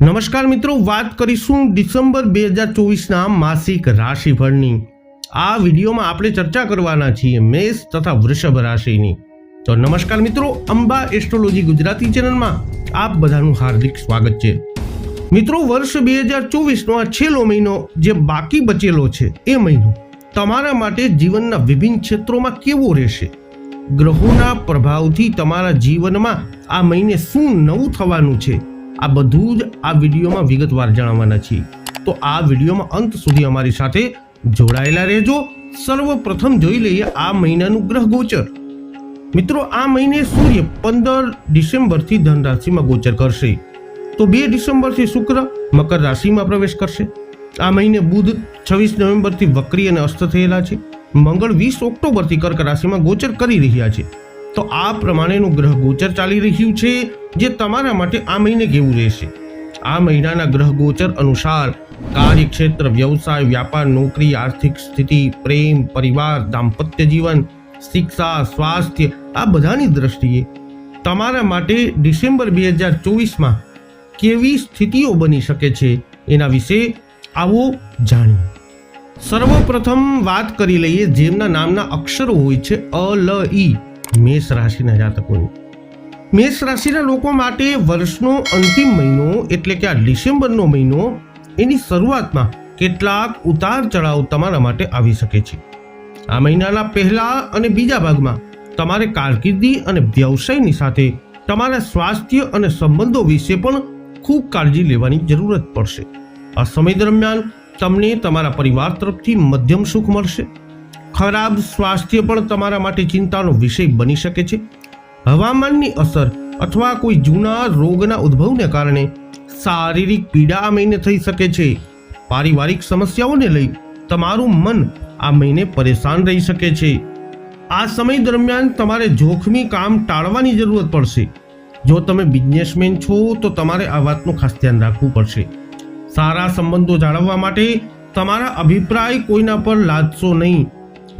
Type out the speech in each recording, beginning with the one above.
નમસ્કાર મિત્રો, વાત કરીશું ડિસેમ્બર બે હજાર ચોવીસના માસિક રાશિફળની. આ વિડીયોમાં આપણે ચર્ચા કરવાના છીએ મેષ તથા વૃષભ રાશિની. તો નમસ્કાર મિત્રો, અંબા એસ્ટ્રોલોજી ગુજરાતી ચેનલમાં આપ બધાનું હાર્દિક સ્વાગત છે. મિત્રો, વર્ષ બે હજાર ચોવીસનો આ છેલ્લો મહિનો જે બાકી બચેલો છે એ મહિનો તમારા માટે જીવનના વિભિન્ન ક્ષેત્રોમાં કેવો રહેશે? ગ્રહોના પ્રભાવથી તમારા જીવનમાં આ મહિને શું નવું થવાનું છે? આ બધું જ આ વિડીયોમાં વિગતવાર જણાવવાના છીએ. તો આ વિડીયોમાં અંત સુધી અમારી સાથે જોડાયેલા રહેજો. સર્વપ્રથમ જોઈ લઈએ આ મહિનાનું ગ્રહ ગોચર. મિત્રો, આ મહિને સૂર્ય પંદર ડિસેમ્બરથી ધન રાશિમાં ગોચર કરશે. તો બે ડિસેમ્બરથી શુક્ર, મકર રાશિમાં પ્રવેશ કરશે. આ મહિને બુધ છવ્વીસ નવેમ્બરથી વક્રી અને અસ્ત થયેલા છે. મંગળ વીસ ઓક્ટોબરથી કર્ક રાશિમાં ગોચર કરી રહ્યા છે. તો આ પ્રમાણેનું ગ્રહ ગોચર ચાલી રહ્યું છે, જે તમારા માટે આ મહિને કેવું રહેશે? આ મહિનાના ગ્રહ ગોચર અનુસાર કાર્યક્ષેત્ર, વ્યવસાય, વ્યાપાર, નોકરી, આર્થિક સ્થિતિ, પ્રેમ, પરિવાર, દાંપત્ય જીવન, શિક્ષા, સ્વાસ્થ્ય, આ બધાની દ્રષ્ટિએ તમારા માટે ડિસેમ્બર બે હજાર ચોવીસમાં કેવી સ્થિતિઓ બની શકે છે એના વિશે આવો જાણીએ. સર્વપ્રથમ વાત કરી લઈએ જેમના નામના અક્ષરો હોય છે અ, લ, ઈ. મેષ રાશિના જાતકોની મેષ રાશિના લોકો માટે વર્ષનો અંતિમ મહિનો એટલે કે આ ડિસેમ્બરનો મહિનો એની શરૂઆતમાં કેટલાક ઉતાર ચઢાવ તમારા માટે આવી શકે છે. આ મહિનાના પહેલા અને બીજા ભાગમાં તમારે કારકિર્દી અને વ્યવસાયની સાથે તમારા સ્વાસ્થ્ય અને સંબંધો વિશે પણ ખૂબ કાળજી લેવાની જરૂરત પડશે. આ સમય દરમિયાન તમને તમારા પરિવાર તરફથી મધ્યમ સુખ મળશે. ખરાબ સ્વાસ્થ્ય પણ તમારા માટે ચિંતાનો વિષય બની શકે છે. હવામાનની અસર અથવા કોઈ જૂના રોગના ઉદ્ભવને કારણે શારીરિક પીડા આ મહિને થઈ શકે છે. પારિવારિક સમસ્યાઓને લઈ તમારું મન આ મહિને પરેશાન રહી શકે છે. આ સમય દરમિયાન તમારે જોખમી કામ ટાળવાની જરૂરત પડશે. જો તમે બિઝનેસમેન છો, તો તમારે આ વાતનું ખાસ ધ્યાન રાખવું પડશે. સારા સંબંધો જાળવવા માટે તમારા અભિપ્રાય કોઈના પર લાદશો નહીં.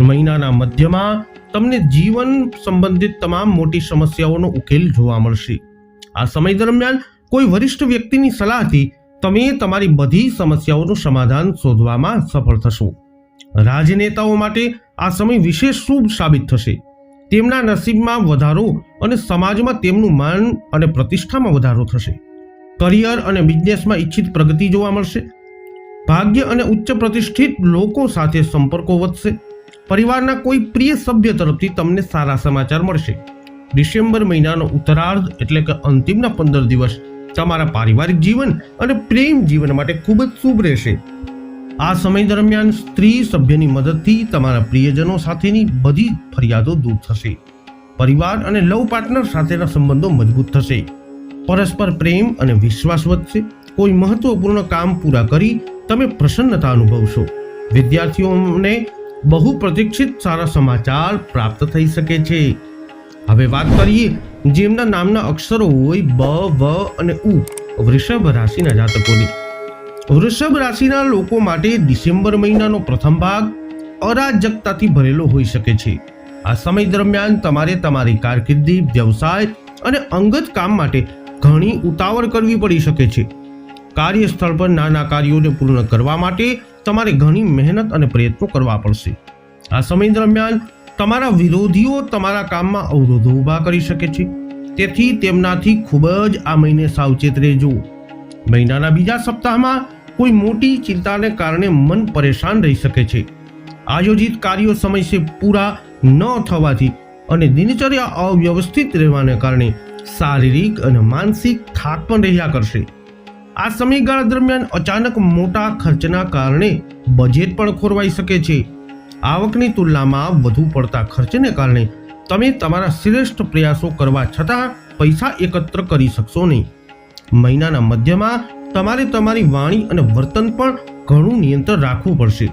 મહિનાના મધ્યમાં તમને જીવન સંબંધિત તમામ મોટી સમસ્યાઓનો ઉકેલ જોવા મળશે. આ સમય દરમિયાન કોઈ વરિષ્ઠ વ્યક્તિની સલાહથી તમે તમારી બધી સમસ્યાઓનું સમાધાન શોધવામાં સફળ થશો. રાજનેતાઓ માટે આ સમય વિશેષ શુભ સાબિત થશે. તેમના નસીબમાં વધારો અને સમાજમાં તેમનું માન અને પ્રતિષ્ઠામાં વધારો થશે. કરિયર અને બિઝનેસમાં ઈચ્છિત પ્રગતિ જોવા મળશે. ભાગ્ય અને ઉચ્ચ પ્રતિષ્ઠિત લોકો સાથે સંપર્કો વધશે. પરિવારના કોઈ પ્રિય સભ્ય તરફથી તમને સારા સમાચાર મળશે. ડિસેમ્બર મહિનાનો ઉત્તરાર્ધ એટલે કે અંતિમના પંદર દિવસ તમારા પારિવારિક જીવન અને પ્રેમ જીવન માટે ખૂબ જ શુભ રહેશે. આ સમય દરમિયાન સ્ત્રી સભ્યની મદદથી તમારા પ્રિયજનો સાથેની બધી ફરિયાદો દૂર થશે. પરિવાર અને લવ પાર્ટનર સાથેના સંબંધો મજબૂત થશે. પરસ્પર પ્રેમ અને વિશ્વાસ વધશે. કોઈ મહત્વપૂર્ણ કામ પૂરા કરી તમે પ્રસન્નતા અનુભવશો. વિદ્યાર્થીઓને બહુ પ્રતીક્ષિત સારા સમાચાર પ્રાપ્ત થઈ શકે છે. હવે વાત કરીએ જેમના નામના અક્ષરો હોય બ, વ અને ઉ, વૃષભ રાશિના જાતકોની. વૃષભ રાશિના લોકો માટે ડિસેમ્બર મહિનાનો પ્રથમ ભાગ અરાજકતાથી ભરેલો હોઈ શકે છે. આ સમય દરમિયાન તમારે તમારી કારકિર્દી, વ્યવસાય અને અંગત કામ માટે ઘણી ઉતાવળ કરવી પડી શકે છે. કાર્યસ્થળ પર નાના કાર્યોને પૂર્ણ કરવા માટે તમારે ઘણી મહેનત અને પ્રયત્નો કરવા પડશે. આ સમય દરમિયાન તમારા વિરોધીઓ તમારા કામમાં અવરોધો ઊભા કરી શકે છે. તેથી તેમનાથી ખૂબ જ આ મહિને સાવચેત રહેજો. મહિનાના બીજા સપ્તાહમાં કોઈ મોટી ચિંતાને કારણે મન પરેશાન રહી શકે છે. આયોજિત કાર્યો સમયસે પૂરા ન થવાથી અને દિનચર્યા અવ્યવસ્થિત રહેવાને કારણે શારીરિક અને માનસિક થાક પણ રહ્યા કરશે. આ સમયગાળા દરમિયાન અચાનક મોટા ખર્ચના કારણે બજેટ પણ ખોરવાઈ શકે છે. આવકની તુલનામાં વધુ પડતા ખર્ચને કારણે તમે તમારા શ્રેષ્ઠ પ્રયાસો કરવા છતાં પૈસા એકત્ર કરી શકશો નહીં. મહિનાના મધ્યમાં તમારે તમારી વાણી અને વર્તન પણ ઘણું નિયંત્રણ રાખવું પડશે.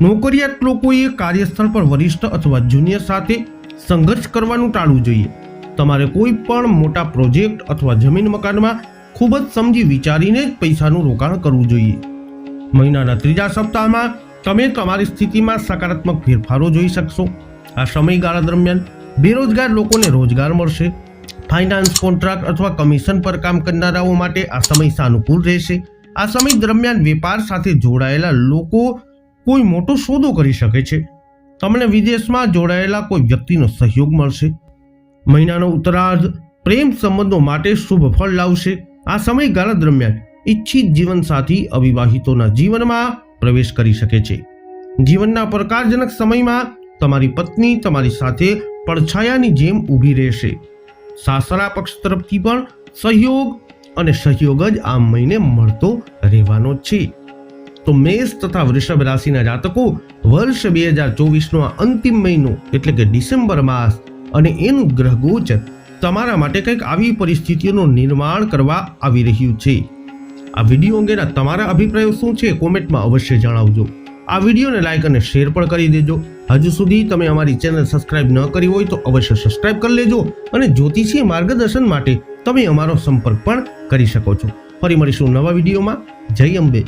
નોકરિયાત લોકોએ કાર્યસ્થળ પર વરિષ્ઠ અથવા જુનિયર સાથે સંઘર્ષ કરવાનું ટાળવું જોઈએ. તમારે કોઈ પણ મોટા પ્રોજેક્ટ અથવા જમીન મકાનમાં ખૂબ જ સમજી વિચારીને જ પૈસાનું રોકાણ કરવું જોઈએ. મહિનાના ત્રીજા સપ્તાહમાં તમે તમારી સ્થિતિમાં સકારાત્મક ફેરફારો જોઈ શકશો. આ સમયગાળા દરમિયાન બેરોજગાર લોકોને રોજગાર મળશે. ફાઇનાન્સ કોન્ટ્રાક્ટ અથવા કમિશન પર કામ કરનારાઓ માટે આ સમય સાનુકૂળ રહેશે. આ સમય દરમિયાન વેપાર સાથે જોડાયેલા લોકો કોઈ મોટો સોદો કરી શકે છે. તમને વિદેશમાં જોડાયેલા કોઈ વ્યક્તિનો સહયોગ મળશે. મહિનાનો ઉત્તરાર્ધ પ્રેમ સંબંધો માટે શુભ ફળ લાવશે. આ સમયગાળા દરમિયાન ઈચ્છિત જીવનસાથી અવિવાહિતોના જીવનમાં પ્રવેશ કરી શકે છે. જીવનના પડકારજનક સમયમાં તમારી પત્ની તમારી સાથે પડછાયાની જેમ ઊભી રહેશે. સાસરા પક્ષ તરફથી પણ સહયોગ અને સહયોગ જ આ મહિને મળતો રહેવાનો છે. તો મેષ તથા વૃષભ રાશિના જાતકો વર્ષ બે હજાર ચોવીસનો આ અંતિમ મહિનો એટલે કે ડિસેમ્બર માસ અને એનું ગ્રહ ગોચર તમારા માટે કંઈક આવી પરિસ્થિતિઓનું નિર્માણ કરવા આવી રહ્યું છે. આ વીડિયો અંગેના તમારા અભિપ્રાયો શું છે કોમેન્ટમાં અવશ્ય જણાવજો. આ વિડીયોને લાઇક અને શેર પણ કરી દેજો. હજુ સુધી તમે અમારી ચેનલ સબસ્ક્રાઇબ ન કરી હોય તો અવશ્ય સબસ્ક્રાઇબ કરી લેજો અને જ્યોતિષીય માર્ગદર્શન માટે તમે અમારો સંપર્ક પણ કરી શકો છો. ફરી મળીશું નવા વિડીયોમાં. જય અંબે.